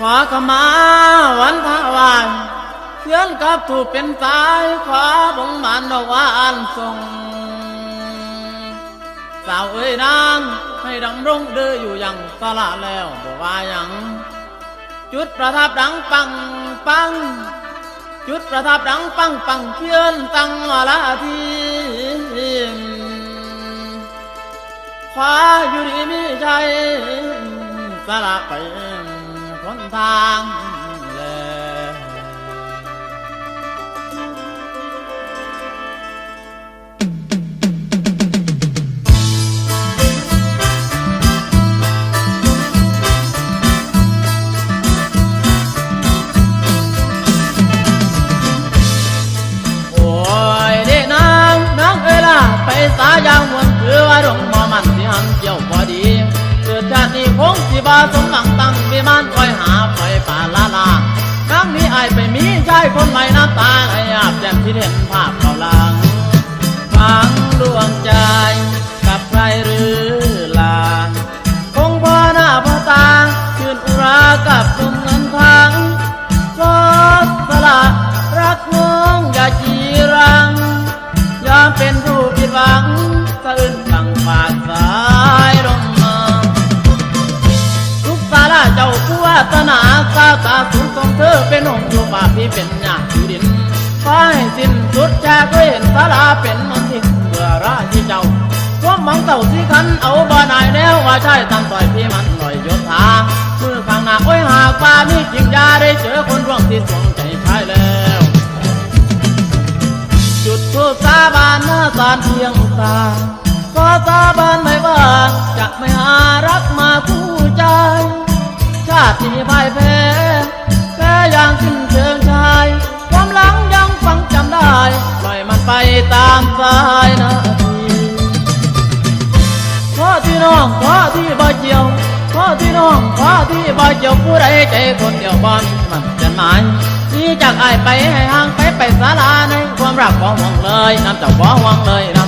ขมาวันทาวานเพื่อนกับถูกเป็นตายขอบ่งมันดอกวานส่งสาวเอ้ยนางให้ดำรงเดืออยู่อย่างสละแล้วบอกว่าอย่างจุดประทับดังปังปัง จุดประทับดังปังปังเพียนตั้งละทีขวาอยู่ดีมีใจสละไป คนทางแลโอ้ยเด็นางนางเอ้ยล่ะไปสายางมายคนใหม่น้ำตาไหลอาบแจ่มที่เห็นภาพเขาหลังฟังดวงใจกับใครหรือลา คงพอหน้าพอตาชื่นอุรากับหนุ่มเงินทางกอดสละรักน้องอย่าจีรัง ยอมเป็นผู้ผิดหวังสะอื้นฟังปากสายลมมาทุกสาระเจ้าผู้วาสนาสาตาสูงของเธอเป็นหงส์ เป็นหยาอยู่ดินขอให้สิ้นสุดแค่ก็เห็นสาราเป็นมันทิงเบื่อราที่เจ้าความหวังเต่าที่คันเอาบ่นายแล้วว่าใช่ตามต่อยพี่มันลอยยศทามือข้างหน้าโอ้ยหากว่ามีจริงยาได้เจอคนร่วงที่สวงใจใช่แล้วจุดทูปสาบานหน้าสารเพียงตาขอสาบานไม่ว่าจะไม่หารักายนาทีขอที่น้องขอที่บ่เจียวขอที่น้องขอที่บ่เจียวผู้ใดใจคนเดียวบอนมันจะหมายนี่จากไอไปให้ห่างไปไปสาลาในความรักบ่หวังเลยน้ำจากบ่หวังเลยน้ำ